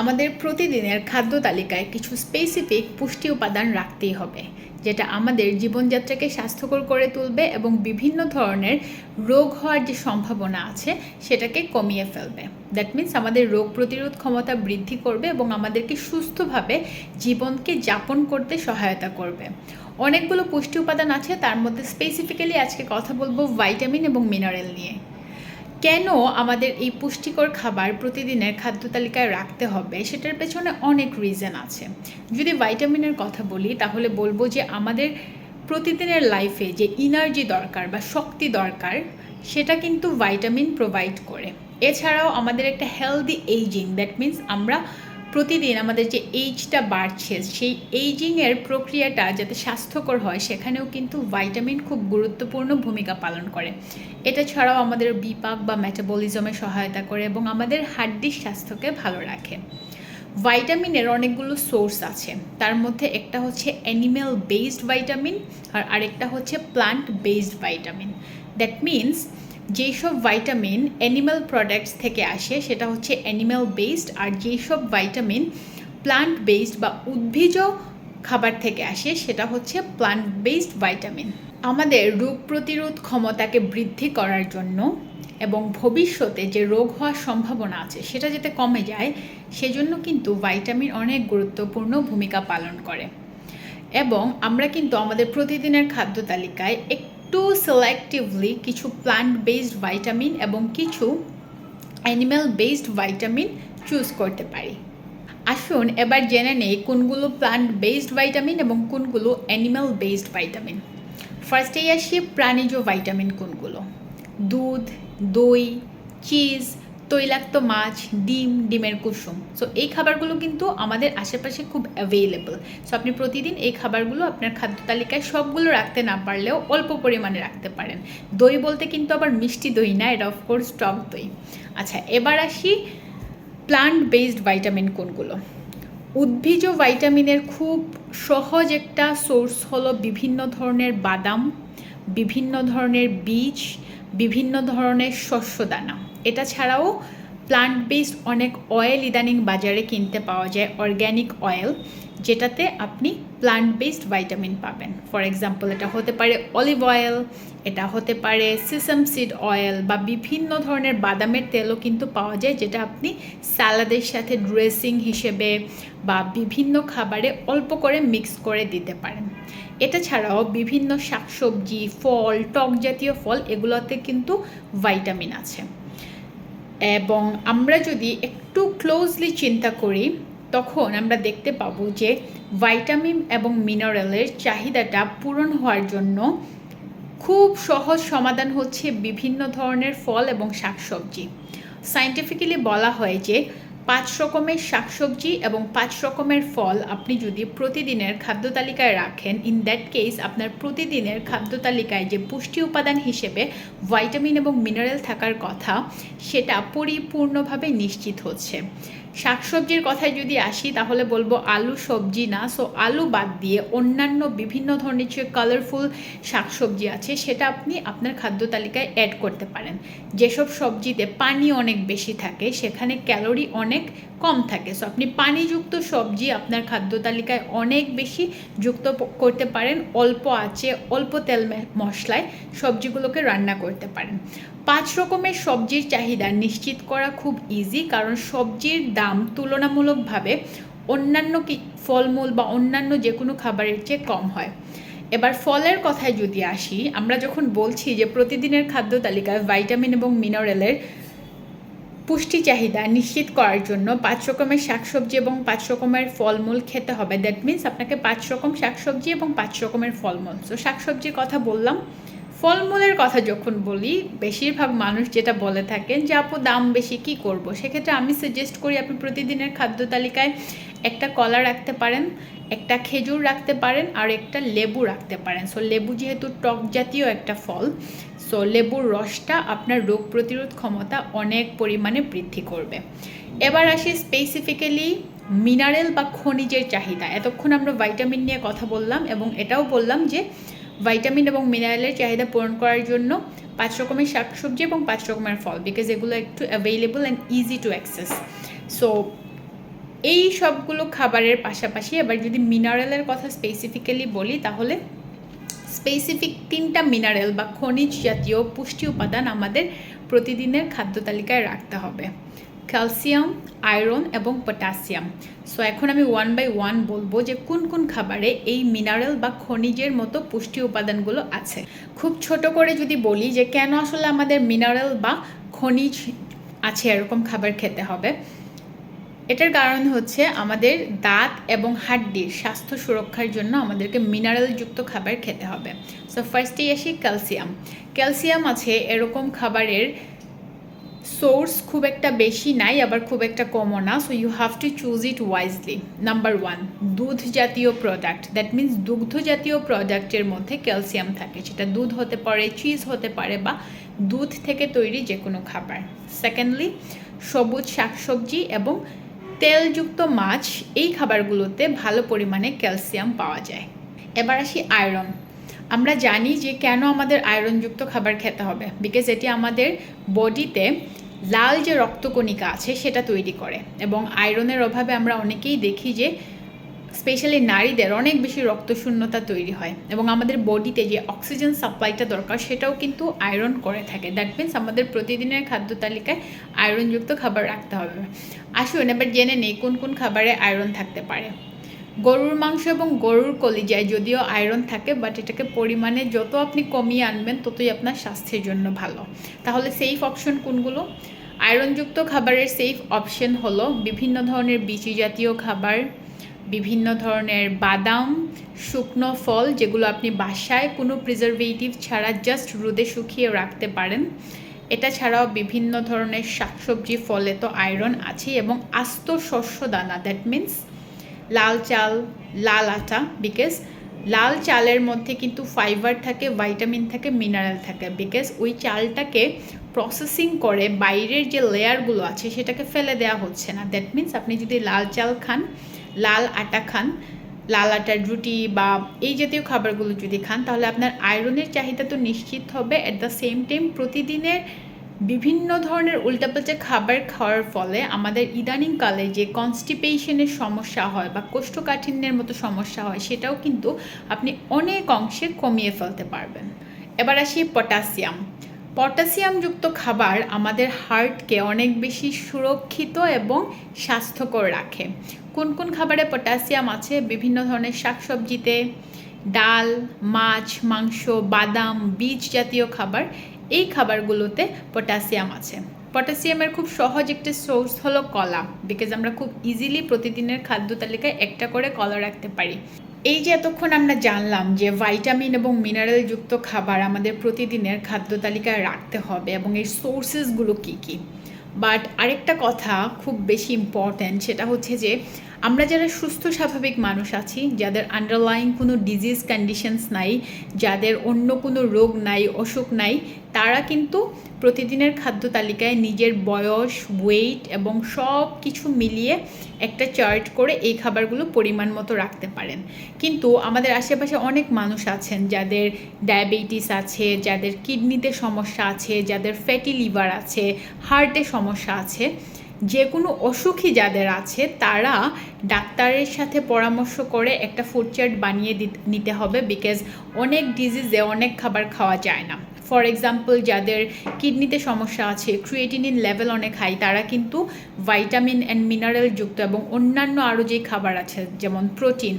আমাদের প্রতিদিনের খাদ্য তালিকায় কিছু স্পেসিফিক পুষ্টি উপাদান রাখতেই হবে, যেটা আমাদের জীবনযাত্রাকে স্বাস্থ্যকর করে তুলবে এবং বিভিন্ন ধরনের রোগ হওয়ার যে সম্ভাবনা আছে, সেটাকে কমিয়ে ফেলবে। দ্যাট মিন্স আমাদের রোগ প্রতিরোধ ক্ষমতা বৃদ্ধি করবে এবং আমাদেরকে সুস্থভাবে জীবনকে যাপন করতে সহায়তা করবে। অনেকগুলো পুষ্টি উপাদান আছে, তার মধ্যে স্পেসিফিক্যালি আজকে কথা বলব ভাইটামিন এবং মিনারেল নিয়ে। কেন আমাদের এই পুষ্টিকর খাবার প্রতিদিনের খাদ্য তালিকায় রাখতে হবে? সেটার পেছনে অনেক রিজন আছে। যদি ভাইটামিনের কথা বলি, তাহলে বলব যে আমাদের প্রতিদিনের লাইফে যে এনার্জি দরকার বা শক্তি দরকার, সেটা কিন্তু ভাইটামিন প্রোভাইড করে। এছাড়াও আমাদের একটা হেলদি এইজিং দ্যাট মিন্স আমরা প্রতিদিন আমাদের যে এইজটা বাড়ছে, সেই এইজিংয়ের প্রক্রিয়াটা যাতে স্বাস্থ্যকর হয়, সেখানেও কিন্তু ভাইটামিন খুব গুরুত্বপূর্ণ ভূমিকা পালন করে। এটা ছাড়াও আমাদের বিপাক বা মেটাবলিজমে সহায়তা করে এবং আমাদের হাড্ডির স্বাস্থ্যকে ভালো রাখে। ভাইটামিনের অনেকগুলো সোর্স আছে। তার মধ্যে একটা হচ্ছে অ্যানিম্যাল বেসড ভাইটামিন আর আরেকটা হচ্ছে plant based vitamin that means যেই সব ভাইটামিন অ্যানিম্যাল প্রোডাক্টস থেকে আসে, সেটা হচ্ছে অ্যানিম্যাল বেসড আর যেই সব ভাইটামিন প্লান্ট বেসড বা উদ্ভিজ খাবার থেকে আসে, সেটা হচ্ছে প্লান্ট বেসড ভাইটামিন আমাদের রোগ প্রতিরোধ ক্ষমতাকে বৃদ্ধি করার জন্য এবং ভবিষ্যতে যে রোগ হওয়ার সম্ভাবনা আছে, সেটা যাতে কমে যায়, সেজন্য কিন্তু ভাইটামিন অনেক গুরুত্বপূর্ণ ভূমিকা পালন করে। এবং আমরা কিন্তু আমাদের প্রতিদিনের খাদ্য তালিকায় একটু সিলেক্টিভলি কিছু প্লান্ট বেসড ভাইটামিন এবং কিছু অ্যানিম্যাল বেসড ভাইটামিন চুজ করতে পারি। আসুন এবার জেনে নেই কোনগুলো প্লান্ট বেসড ভাইটামিন এবং কোনগুলো অ্যানিম্যাল বেসড ভাইটামিন ফার্স্টেই আসি প্রাণীজ ভাইটামিন কোনগুলো? দুধ, দই চিজ তৈলাক্ত মাছ, ডিম, ডিমের কুসুম। সো এই খাবারগুলো কিন্তু আমাদের আশেপাশে খুব অ্যাভেলেবল সো আপনি প্রতিদিন এই খাবারগুলো আপনার খাদ্য তালিকায় সবগুলো রাখতে না পারলেও অল্প পরিমাণে রাখতে পারেন। দই বলতে কিন্তু আবার মিষ্টি দই না, এটা অফকোর্স টক দই। আচ্ছা এবার আসি প্লান্ট বেসড ভাইটামিন কোনগুলো। উদ্ভিজ ভাইটামিনের খুব সহজ একটা সোর্স হলো বিভিন্ন ধরনের বাদাম, বিভিন্ন ধরনের বীজ বিভিন্ন ধরনের শস্য দানা এটা ছাড়াও প্লান্ট বেসড অনেক অয়েল ইদানিং বাজারে কিনতে পাওয়া যায় অর্গ্যানিক অয়েল যেটাতে আপনি প্লান্ট বেসড ভাইটামিন পাবেন। ফর এক্সাম্পল এটা হতে পারে অলিভ অয়েল এটা হতে পারে সিসাম সিড অয়েল বা বিভিন্ন ধরনের বাদামের তেলও কিন্তু পাওয়া যায়, যেটা আপনি স্যালাদের সাথে ড্রেসিং হিসেবে বা বিভিন্ন খাবারে অল্প করে মিক্স করে দিতে পারেন। এটা ছাড়াও বিভিন্ন শাকসবজি, ফল, টক জাতীয় ফল, এগুলোতে কিন্তু ভাইটামিন আছে। এবং আমরা যদি একটু ক্লোজলি চিন্তা করি, তখন আমরা দেখতে পাবো যে ভাইটামিন এবং মিনারেলের চাহিদাটা পূরণ হওয়ার জন্য খুব সহজ সমাধান হচ্ছে বিভিন্ন ধরনের ফল এবং শাকসবজি। সাইন্টিফিক্যালি বলা হয় যে, পাঁচ রকমের শাকসবজি এবং পাঁচ রকমের ফল আপনি যদি প্রতিদিনের খাদ্য তালিকায় রাখেন ইন দ্যাট কেস আপনার প্রতিদিনের খাদ্য তালিকায় যে পুষ্টি উপাদান হিসেবে ভাইটামিন এবং মিনারেল থাকার কথা, সেটা পরিপূর্ণভাবে নিশ্চিত হচ্ছে। শাকসবজির কথায় যদি আসি, তাহলে বলব আলু সবজি না। সো আলু বাদ দিয়ে অন্যান্য বিভিন্ন ধরনের যে কালারফুল শাকসবজি আছে, সেটা আপনি আপনার খাদ্য তালিকায় অ্যাড করতে পারেন। যেসব সবজিতে পানি অনেক বেশি থাকে, সেখানে ক্যালোরি অনেক কম থাকে। সো আপনি পানিযুক্ত সবজি আপনার খাদ্য তালিকায় অনেক বেশি যুক্ত করতে পারেন। অল্প আছে, অল্প তেল মশলায় সবজিগুলোকে রান্না করতে পারেন। পাঁচ রকমের সবজির চাহিদা নিশ্চিত করা খুব ইজি কারণ সবজির দাম তুলনামূলকভাবে অন্যান্য কি, ফলমূল বা অন্যান্য যে কোনো খাবারের চেয়ে কম হয়। এবার ফলের কথায় যদি আসি, আমরা যখন বলছি যে প্রতিদিনের খাদ্য তালিকায় ভাইটামিন এবং মিনারেলের পুষ্টি চাহিদা নিশ্চিত করার জন্য পাঁচ রকমের শাকসবজি এবং পাঁচ রকমের ফলমূল খেতে হবে। দ্যাট মিন্স আপনাকে পাঁচ রকম শাকসবজি এবং পাঁচ রকমের ফলমূল। সো শাকসবজির কথা বললাম। ফলমূলের কথা যখন বলি, বেশিরভাগ মানুষ যেটা বলে থাকেন যে, আপু, দাম বেশি, কি করব? সেক্ষেত্রে আমি সাজেস্ট করি, আপনি প্রতিদিনের খাদ্য তালিকায় একটা কলা রাখতে পারেন, একটা খেজুর রাখতে পারেন, আর একটা লেবু রাখতে পারেন। সো লেবু যেহেতু টক জাতীয় একটা ফল সো লেবুর রসটা আপনার রোগ প্রতিরোধ ক্ষমতা অনেক পরিমাণে বৃদ্ধি করবে। এবার আসি স্পেসিফিক্যালি মিনারেল বা খনিজের চাহিদা। এতক্ষণ আমরা ভাইটামিন নিয়ে কথা বললাম এবং এটাও বললাম যে ভাইটামিন এবং মিনারেলের চাহিদা পূরণ করার জন্য পাঁচ রকমের শাকসবজি এবং পাঁচ রকমের ফল বিকজ এগুলো একটু available and easy to access so এই সবগুলো খাবারের পাশাপাশি এবার যদি মিনারেলের কথা স্পেসিফিক্যালি বলি, তাহলে স্পেসিফিক তিনটা মিনারেল বা খনিজ জাতীয় পুষ্টি উপাদান আমাদের প্রতিদিনের খাদ্য তালিকায় রাখতে হবে। ক্যালসিয়াম আয়রন এবং পটাশিয়াম সো এখন আমি ওয়ান বাই ওয়ান বলব যে কোন কোন খাবারে এই মিনারেল বা খনিজের মতো পুষ্টি উপাদানগুলো আছে। খুব ছোট করে যদি বলি যে কেন আসলে আমাদের মিনারেল বা খনিজ আছে এরকম খাবার খেতে হবে। এটার কারণ হচ্ছে আমাদের দাঁত এবং হাড্ডির স্বাস্থ্য সুরক্ষার জন্য আমাদেরকে মিনারেলযুক্ত খাবার খেতে হবে। সো ফার্স্টেই আসি ক্যালসিয়াম ক্যালসিয়াম আছে এরকম খাবারের সোর্স খুব একটা বেশি নাই, আবার খুব একটা কমও না so you have to choose it wisely number one দুধ জাতীয় প্রোডাক্ট দ্যাট মিন্স দুগ্ধ জাতীয় প্রোডাক্টের মধ্যে ক্যালসিয়াম থাকে, সেটা দুধ হতে পারে চিজ হতে পারে, বা দুধ থেকে তৈরি যে কোনো খাবার. সেকেন্ডলি সবুজ শাকসবজি এবং তেলযুক্ত মাছ, এই খাবারগুলোতে ভালো পরিমাণে ক্যালসিয়াম পাওয়া যায়। এবার আসি আয়রন আমরা জানি যে কেন আমাদের আয়রনযুক্ত খাবার খেতে হবে। বিকজ এটি আমাদের বডিতে লাল যে রক্তকণিকা আছে, সেটা তৈরি করে। এবং আয়রনের অভাবে আমরা অনেকেই দেখি যে স্পেশালি নারীদের অনেক বেশি রক্তশূন্যতা তৈরি হয়। এবং আমাদের বডিতে যে অক্সিজেন সাপ্লাইটা দরকার, সেটাও কিন্তু আয়রন করে থাকে। দ্যাট মিন্স আমাদের প্রতিদিনের খাদ্য তালিকায় আয়রনযুক্ত খাবার রাখতে হবে। আসুন এবার জেনে নেই কোন কোন খাবারে আয়রন থাকতে পারে। গরুর মাংস এবং গরুর কলিজায় যদিও আয়রন থাকে বাট এটাকে পরিমাণে যত আপনি কমিয়ে আনবেন, ততই আপনার স্বাস্থ্যের জন্য ভালো। তাহলে সেফ অপশন কোনগুলো? আয়রনযুক্ত খাবারের সেফ অপশন হলো বিভিন্ন ধরনের বিচি জাতীয় খাবার, বিভিন্ন ধরনের বাদাম, শুকনো ফল, যেগুলো আপনি বাসায় কোনো প্রিজারভেটিভ ছাড়া জাস্ট রোদে শুকিয়ে রাখতে পারেন। এটা ছাড়াও বিভিন্ন ধরনের শাকসবজি ফলে তো আয়রন আছে এবং আস্ত শস্য দানা দ্যাট মিন্স লাল চাল, লাল আটা বিকজ লাল চালের মধ্যে কিন্তু ফাইবার থাকে ভাইটামিন থাকে মিনারেল থাকে বিকজ ওই চালটাকে প্রসেসিং করে বাইরের যে লেয়ারগুলো আছে সেটাকে ফেলে দেওয়া হচ্ছে না। দ্যাট মিন্স আপনি যদি লাল চাল খান, লাল আটা খান, লাল আটার রুটি বা এই জাতীয় খাবারগুলো যদি খান, তাহলে আপনার আয়রনের চাহিদা তো নিশ্চিত হবে। অ্যাট দ্য সেম টাইম প্রতিদিনের বিভিন্ন ধরনের উল্টাপাল্টা খাবার খাওয়ার ফলে আমাদের ইদানিংকালে যে কনস্টিপেশনের সমস্যা হয় বা কোষ্ঠকাঠিন্যের মতো সমস্যা হয়, সেটাও কিন্তু আপনি অনেক অংশে কমিয়ে ফেলতে পারবেন। এবার আসি পটাশিয়াম পটাশিয়ামযুক্ত খাবার আমাদের হার্টকে অনেক বেশি সুরক্ষিত এবং স্বাস্থ্যকর রাখে। কোন কোন খাবারে পটাশিয়াম আছে? বিভিন্ন ধরনের শাকসবজিতে, ডাল, মাছ, মাংস, বাদাম, বীজ জাতীয় খাবার এই খাবারগুলোতে পটাশিয়াম আছে। পটাশিয়ামের খুব সহজ একটা সোর্স হলো কলা বিকজ আমরা খুব ইজিলি প্রতিদিনের খাদ্য তালিকায় একটা করে কলা রাখতে পারি। এই যে এতক্ষণ আমরা জানলাম যে ভাইটামিন এবং মিনারেল যুক্ত খাবার আমাদের প্রতিদিনের খাদ্য তালিকায় রাখতে হবে এবং এর সোর্সেসগুলো কী কী? বাট আরেকটা কথা খুব বেশি ইম্পর্ট্যান্ট সেটা হচ্ছে যে আমরা যারা সুস্থ, স্বাভাবিক মানুষ আছি, যাদের আন্ডারলাইং কোনো ডিজিজ কন্ডিশনস নাই, যাদের অন্য কোনো রোগ নাই, অসুখ নাই, তারা কিন্তু প্রতিদিনের খাদ্য তালিকায় নিজের বয়স ওয়েট এবং সব কিছু মিলিয়ে একটা চার্ট করে এই খাবারগুলো পরিমাণ মতো রাখতে পারেন। কিন্তু আমাদের আশেপাশে অনেক মানুষ আছেন যাদের ডায়াবেটিস আছে, যাদের কিডনিতে সমস্যা আছে, যাদের ফ্যাটি লিভার আছে হার্টে সমস্যা আছে। যে কোনো অসুখী যাদের আছে, তারা ডাক্তারের সাথে পরামর্শ করে একটা ফুড চার্ট বানিয়ে নিতে হবে বিকজ অনেক ডিজিজে অনেক খাবার খাওয়া যায় না। ফর এক্সাম্পল যাদের কিডনিতে সমস্যা আছে ক্রিয়েটিনিন লেভেল অনেক হাই তারা কিন্তু ভাইটামিন অ্যান্ড মিনারেল যুক্ত এবং অন্যান্য আরও যে খাবার আছে, যেমন প্রোটিন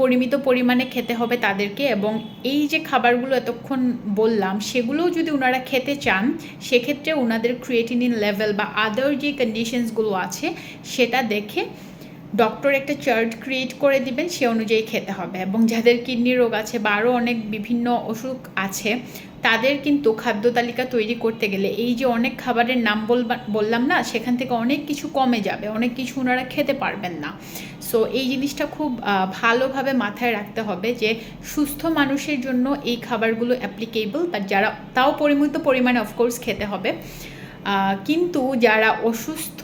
পরিমিত পরিমাণে খেতে হবে তাদেরকে এবং এই যে খাবারগুলো এতক্ষণ বললাম, সেগুলোও যদি ওনারা খেতে চান, সেক্ষেত্রে ওনাদের ক্রিয়েটিনিন লেভেল বা আদার যে কন্ডিশনসগুলো আছে, সেটা দেখে ডক্টর একটা চার্ট ক্রিয়েট করে দিবেন, সে অনুযায়ী খেতে হবে এবং যাদের কিডনি রোগ আছে বা আরও অনেক বিভিন্ন অসুখ আছে, তাদের কিন্তু খাদ্য তালিকা তৈরি করতে গেলে এই যে অনেক খাবারের নাম বললাম না, সেখান থেকে অনেক কিছু কমে যাবে, অনেক কিছু ওনারা খেতে পারবেন না। সো এই জিনিসটা খুব ভালোভাবে মাথায় রাখতে হবে যে সুস্থ মানুষের জন্য এই খাবারগুলো অ্যাপ্লিকেবল বাট যারা, তাও পরিমিত পরিমাণে অফকোর্স খেতে হবে। কিন্তু যারা অসুস্থ,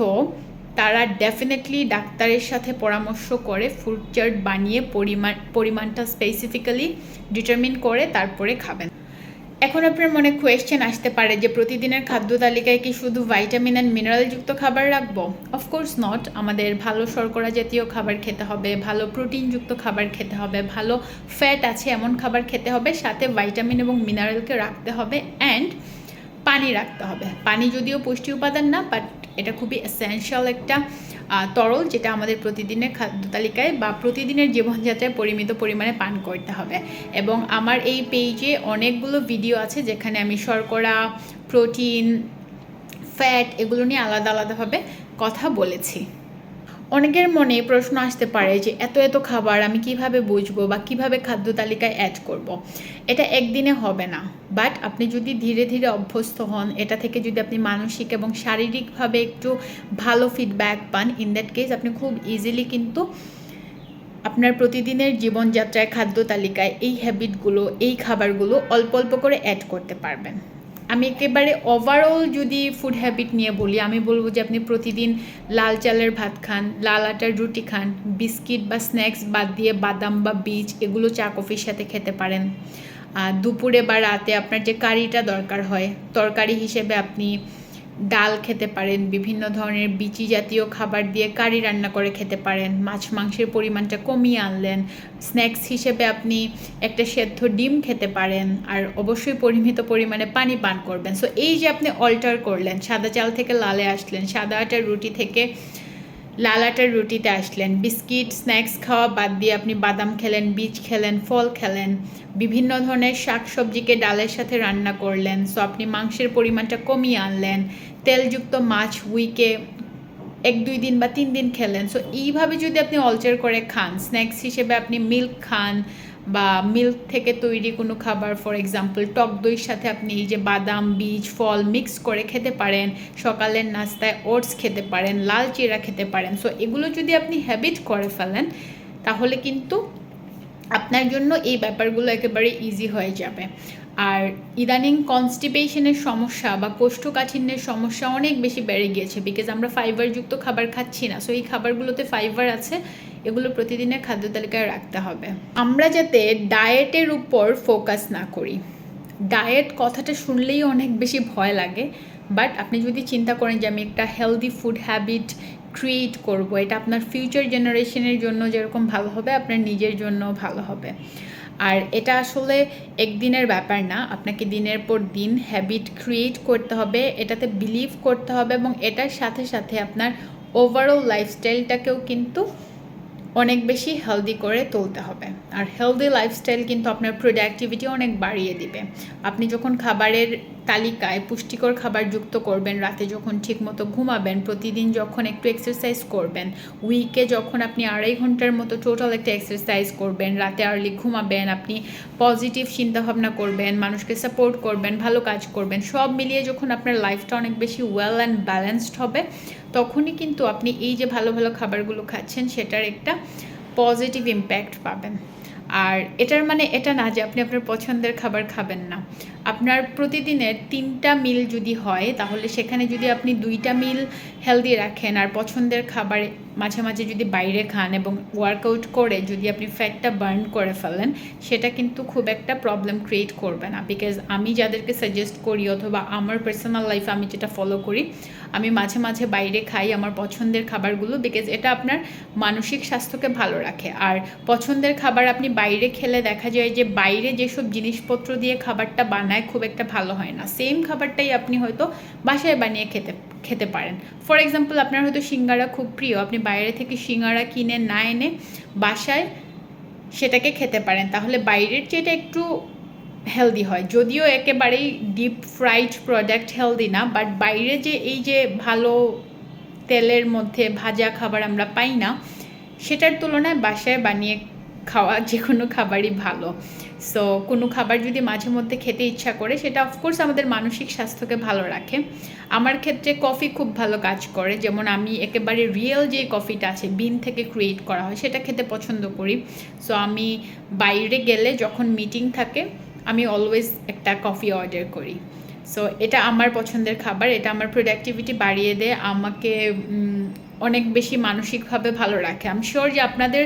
তারা ডেফিনেটলি ডাক্তারের সাথে পরামর্শ করে ফুড চার্ট বানিয়ে পরিমাণ পরিমাণটা স্পেসিফিক্যালি ডিটারমিন করে তারপরে খাবেন। এখন আপনার মনে কোয়েশ্চেন আসতে পারে যে প্রতিদিনের খাদ্য তালিকায় কি শুধু ভাইটামিন অ্যান্ড মিনারেলযুক্ত খাবার রাখব? অফকোর্স নট আমাদের ভালো শর্করা জাতীয় খাবার খেতে হবে, ভালো প্রোটিনযুক্ত খাবার খেতে হবে, ভালো ফ্যাট আছে এমন খাবার খেতে হবে, সাথে ভাইটামিন এবং মিনারেলকে রাখতে হবে অ্যান্ড পানি রাখতে হবে। পানি যদিও পুষ্টি উপাদান না বাট এটা খুবই এসেনশিয়াল একটা তরল যেটা আমাদের প্রতিদিনের খাদ্য তালিকায় বা প্রতিদিনের জীবনযাত্রায় পরিমিত পরিমাণে পান করতে হবে। এবং আমার এই পেজে অনেকগুলো ভিডিও আছে যেখানে আমি শর্করা প্রোটিন ফ্যাট এগুলো নিয়ে আলাদা আলাদাভাবে কথা বলেছি। অনেকের মনে প্রশ্ন আসতে পারে যে এত এত খাবার আমি কীভাবে বুঝব বা কীভাবে খাদ্য তালিকায় অ্যাড করব। এটা একদিনে হবে না বাট আপনি যদি ধীরে ধীরে অভ্যস্ত হন, এটা থেকে যদি আপনি মানসিক এবং শারীরিকভাবে একটু ভালো ফিডব্যাক পান ইন দ্যাট কেস আপনি খুব ইজিলি কিন্তু আপনার প্রতিদিনের জীবনযাত্রায় খাদ্য তালিকায় এই হ্যাবিটগুলো এই খাবারগুলো অল্প অল্প করে অ্যাড করতে পারবেন আমি একেবারে ওভারঅল যদি ফুড হ্যাবিট নিয়ে বলি, আমি বলব যে আপনি প্রতিদিন লাল চালের ভাত খান, লাল আটার রুটি খান, বিস্কিট বা স্ন্যাক্স বাদ দিয়ে বাদাম বা বীজ, এগুলো চা, কফির সাথে খেতে পারেন। দুপুরে বা রাতে আপনার যে কারিটা দরকার হয়, তরকারি হিসেবে আপনি ডাল খেতে পারেন, বিভিন্ন ধরনের বিচি জাতীয় খাবার দিয়ে কারি রান্না করে খেতে পারেন। মাছ মাংসের পরিমাণটা কমিয়ে আনলেন। স্ন্যাক্স হিসেবে আপনি একটা সেদ্ধ ডিম খেতে পারেন আর অবশ্যই পরিমিত পরিমাণে পানি পান করবেন। সো এই যে আপনি অল্টার করলেন, সাদা চাল থেকে লালে আসলেন, সাদা আটার রুটি থেকে লাল আটার রুটিতে আসলেন। বিস্কিট, স্ন্যাক্স খাওয়া বাদ দিয়ে আপনি বাদাম খেলেন, বীজ খেলেন, ফল খেলেন। বিভিন্ন ধরনের শাক সবজিকে ডালের সাথে রান্না করলেন। সো আপনি মাংসের পরিমাণটা কমিয়ে আনলেন। তেলযুক্ত মাছ উইকে এক, দুই দিন বা তিন দিন খেলেন। সো এইভাবে যদি আপনি অল্টার করে খান, স্ন্যাক্স হিসেবে আপনি মিল্ক খান বা মিল্ক থেকে তৈরি কোনো খাবার ফর এক্সাম্পল টক দইয়ের সাথে আপনি এই যে বাদাম, বীজ, ফল মিক্স করে খেতে পারেন। সকালের নাস্তায় ওটস খেতে পারেন, লাল চিরা খেতে পারেন। সো এগুলো যদি আপনি হ্যাবিট করে ফেলেন, তাহলে কিন্তু আপনার জন্য এই ব্যাপারগুলো একেবারে ইজি হয়ে যাবে। আর ইদানিং কনস্টিপেশনের সমস্যা বা কোষ্ঠকাঠিন্যের সমস্যা অনেক বেশি বেড়ে গিয়েছে বিকজ আমরা ফাইবারযুক্ত খাবার খাচ্ছি না। সো এই খাবারগুলোতে ফাইবার আছে। এগুলো প্রতিদিনের খাদ্য তালিকায় রাখতে হবে। আমরা যাতে ডায়েটের উপর ফোকাস না করি। ডায়েট কথাটা শুনলেই অনেক বেশি ভয় লাগে, বাট আপনি যদি চিন্তা করেন যে আমি একটা হেলদি ফুড হ্যাবিট ক্রিয়েট করব, এটা আপনার ফিউচার জেনারেশনের জন্য যেরকম ভালো হবে, আপনার নিজের জন্য ভালো হবে। আর এটা আসলে একদিনের ব্যাপার না, আপনাকে দিনের পর দিন হ্যাবিট ক্রিয়েট করতে হবে, এটাতে বিলিভ করতে হবে এবং এটার সাথে সাথে আপনার ওভারঅল লাইফস্টাইলটাকেও কিন্তু অনেক বেশি হেলদি করে তুলতে হবে। আর হেলদি লাইফস্টাইল কিন্তু আপনার প্রোডাক্টিভিটি অনেক বাড়িয়ে দিবে। আপনি যখন খাবারের তালিকায় পুষ্টিকর খাবার যুক্ত করবেন, রাতে যখন ঠিকমতো ঘুমাবেন, প্রতিদিন যখন একটু এক্সারসাইজ করবেন উইকে যখন আপনি আড়াই ঘণ্টার মতো টোটাল একটা এক্সারসাইজ করবেন, রাতে আর্লি ঘুমাবেন, আপনি পজিটিভ চিন্তাভাবনা করবেন, মানুষকে সাপোর্ট করবেন, ভালো কাজ করবেন, সব মিলিয়ে যখন আপনার লাইফটা অনেক বেশি ওয়েল অ্যান্ড ব্যালেন্সড হবে, তখনই কিন্তু আপনি এই যে ভালো ভালো খাবারগুলো খাচ্ছেন, সেটার একটা পজিটিভ ইম্প্যাক্ট পাবেন। আর এটার মানে এটা না যে আপনি আপনার পছন্দের খাবার খাবেন না। আপনার প্রতিদিনের তিনটা মিল যদি হয়, তাহলে সেখানে যদি আপনি দুইটা মিল হেলদি রাখেন আর পছন্দের খাবার মাঝে মাঝে যদি বাইরে খান এবং ওয়ার্কআউট করে যদি আপনি ফ্যাটটা বার্ন করে ফেলেন, সেটা কিন্তু খুব একটা প্রবলেম ক্রিয়েট করবে না। বিকজ আমি যাদেরকে সাজেস্ট করি অথবা আমার পার্সোনাল লাইফে আমি যেটা ফলো করি, আমি মাঝে মাঝে বাইরে খাই আমার পছন্দের খাবারগুলো বিকজ এটা আপনার মানসিক স্বাস্থ্যকে ভালো রাখে। আর পছন্দের খাবার আপনি বাইরে খেলে দেখা যায় যে বাইরে যেসব জিনিসপত্র দিয়ে খাবারটা বানায় খুব একটা ভালো হয় না। সেম খাবারটাই আপনি হয়তো বাসায় বানিয়ে খেতে খেতে পারেন। ফর এক্সাম্পল আপনার হয়তো সিঙ্গারা খুব প্রিয়, আপনি বাইরে থেকে সিঙ্গারা কিনে না এনে বাসায় সেটাকে খেতে পারেন। তাহলে বাইরের চেয়ে এটা একটু হেলদি হয়। যদিও একেবারেই ডিপ ফ্রাইড প্রোডাক্ট হেলদি না বাট বাইরে যে এই যে ভালো তেলের মধ্যে ভাজা খাবার আমরা পাই না, সেটার তুলনায় বাসায় বানিয়ে খাওয়া যে কোনো খাবারই ভালো। সো কোনো খাবার যদি মাঝে মধ্যে খেতে ইচ্ছা করে, সেটা অফকোর্স আমাদের মানসিক স্বাস্থ্যকে ভালো রাখে। আমার ক্ষেত্রে কফি খুব ভালো কাজ করে। যেমন আমি একেবারে রিয়েল যে কফিটা আছে বিন থেকে ক্রিয়েট করা হয়, সেটা খেতে পছন্দ করি। সো আমি বাইরে গেলে যখন মিটিং থাকে, আমি অলওয়েজ একটা কফি অর্ডার করি। সো এটা আমার পছন্দের খাবার, এটা আমার প্রোডাক্টিভিটি বাড়িয়ে দেয়। আমাকে অনেক বেশি মানসিকভাবে ভালো রাখে। আমি শিওর যে আপনাদের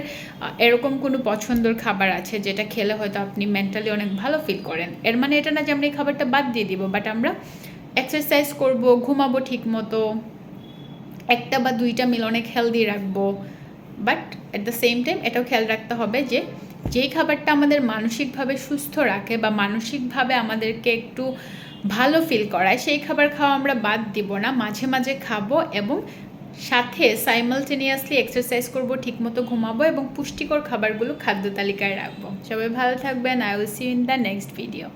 এরকম কোনো পছন্দের খাবার আছে যেটা খেলে হয়তো আপনি মেন্টালি অনেক ভালো ফিল করেন। এর মানে এটা না যে আমরা এই খাবারটা বাদ দিয়ে দিব বাট আমরা এক্সারসাইজ করব, ঘুমাবো ঠিক মতো, একটা বা দুইটা মিল অনেক হেলদি রাখব। But at the same time এটাও খেয়াল রাখতে হবে যে, যেই খাবারটা আমাদের মানসিকভাবে সুস্থ রাখে বা মানসিকভাবে আমাদেরকে একটু ভালো ফিল করায়, সেই খাবার খাওয়া আমরা বাদ দিব না, মাঝে মাঝে খাব এবং সাথে সাইমালটেনিয়াসলি এক্সারসাইজ করব, ঠিকমতো ঘুমাবো এবং পুষ্টিকর খাবারগুলো খাদ্য তালিকায় রাখব। সবাই ভালো থাকবেন। I will see in the next video